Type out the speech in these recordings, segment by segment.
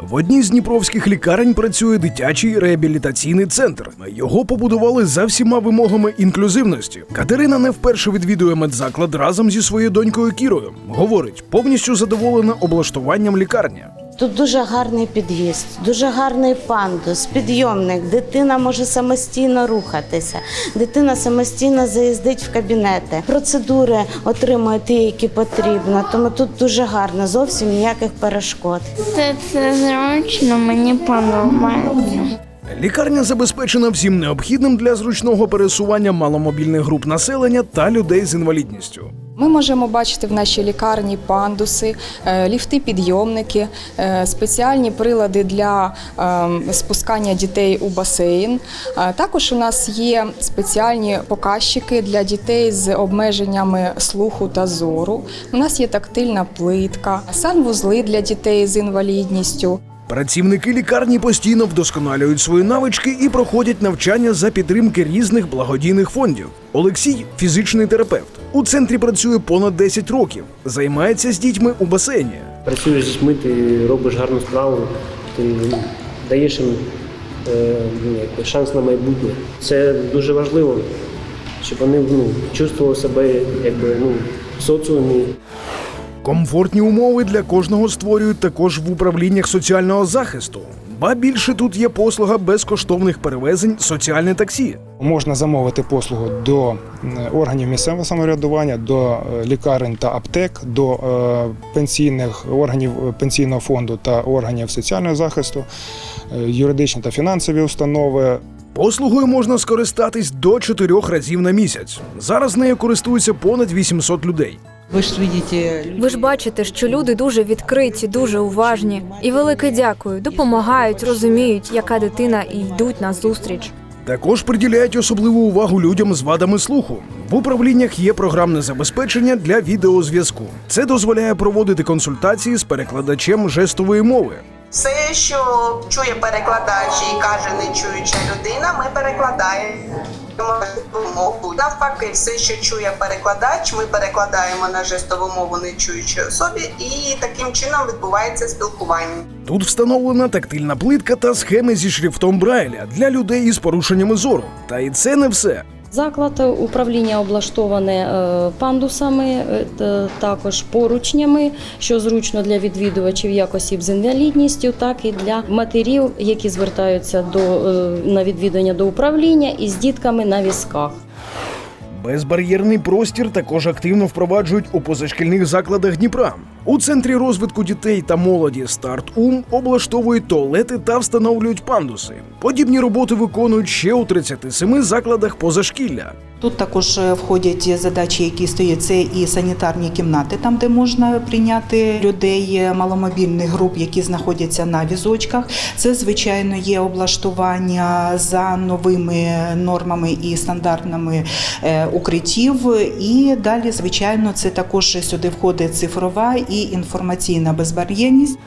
В одній з дніпровських лікарень працює дитячий реабілітаційний центр. Його побудували за всіма вимогами інклюзивності. Катерина не вперше відвідує медзаклад разом зі своєю донькою Кірою. Говорить, повністю задоволена облаштуванням лікарні. Тут дуже гарний під'їзд, дуже гарний пандус, підйомник. Дитина може самостійно рухатися. Дитина самостійно заїздить в кабінети. Процедури отримує ті, які потрібно. Тому тут дуже гарно, зовсім ніяких перешкод. Це, це зручно, мені подобається. Лікарня забезпечена всім необхідним для зручного пересування маломобільних груп населення та людей з інвалідністю. Ми можемо бачити в нашій лікарні пандуси, е, ліфти-підйомники, е, спеціальні прилади для е, спускання дітей у басейн. Е, Також у нас є спеціальні показчики для дітей з обмеженнями слуху та зору. У нас є тактильна плитка, санвузли для дітей з інвалідністю. Працівники лікарні постійно вдосконалюють свої навички і проходять навчання за підтримки різних благодійних фондів. Олексій фізичний терапевт. У центрі працює понад 10 років, займається з дітьми у басейні. працюєш з дітьми, ти робиш гарну справу, ти даєш їм е, ну, шанс на майбутнє. Це дуже важливо, щоб вони ну, чувствували себе якби, ну, соціумі. Комфортні умови для кожного створюють також в управліннях соціального захисту. Ба більше тут є послуга безкоштовних перевезень соціальне таксі. Можна замовити послугу до органів місцевого самоврядування, до е, лікарень та аптек, до е, пенсійних органів е, пенсійного фонду та органів соціального захисту, е, юридичні та фінансові установи, Послугою можна скористатись до чотирьох разів на місяць. Зараз нею користуються понад 800 людей. Ви ж видите, Ви ж бачите, що люди дуже відкриті, дуже уважні. І велике дякую. Допомагають, розуміють, яка дитина і йдуть на зустріч. Також приділяють особливу увагу людям з вадами слуху. В управліннях є програмне забезпечення для відеозв'язку. Це дозволяє проводити консультації з перекладачем жестової мови. Все, що чує перекладач і каже нечуюча людина, ми перекладаємо мову. Навпаки, все, що чує перекладач, ми перекладаємо на жестову мову нечуючій особі, і таким чином відбувається спілкування. Тут встановлена тактильна плитка та схеми зі шрифтом Брайля для людей із порушеннями зору. Та і це не все. Заклад управління облаштоване е, пандусами, е, також поручнями, що зручно для відвідувачів як осіб з інвалідністю, так і для матерів, які звертаються до е, на відвідування до управління із дітками на візках. Безбар'єрний простір також активно впроваджують у позашкільних закладах Дніпра. У центрі розвитку дітей та молоді «Старт-Ум» облаштовують туалети та встановлюють пандуси. Подібні роботи виконують ще у 37 закладах позашкілля. Тут також е, входять задачі, які стоять. Це і санітарні кімнати, там де можна прийняти людей маломобільних груп, які знаходяться на візочках. Це звичайно є облаштування за новими нормами і стандартами е, укриттів. І далі, звичайно, це також сюди входить цифрова і інформаційна безбар'єрність.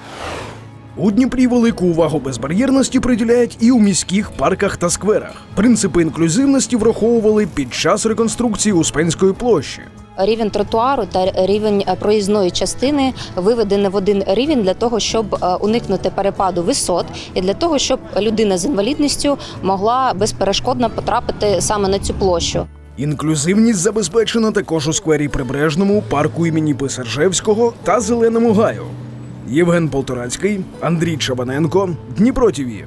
У Дніпрі велику увагу безбар'єрності приділяють і у міських парках та скверах. Принципи інклюзивності враховували під час реконструкції Успенської площі. Рівень тротуару та рівень е, проїзної частини виведені в один рівень для того, щоб е, уникнути перепаду висот, і для того, щоб людина з інвалідністю могла безперешкодно потрапити саме на цю площу. Інклюзивність забезпечена також у сквері Прибережному, парку імені Писаржевського та Зеленому гаю. Євген Полторацький, Андрій Чабаненко, Дніпро ТІВІ.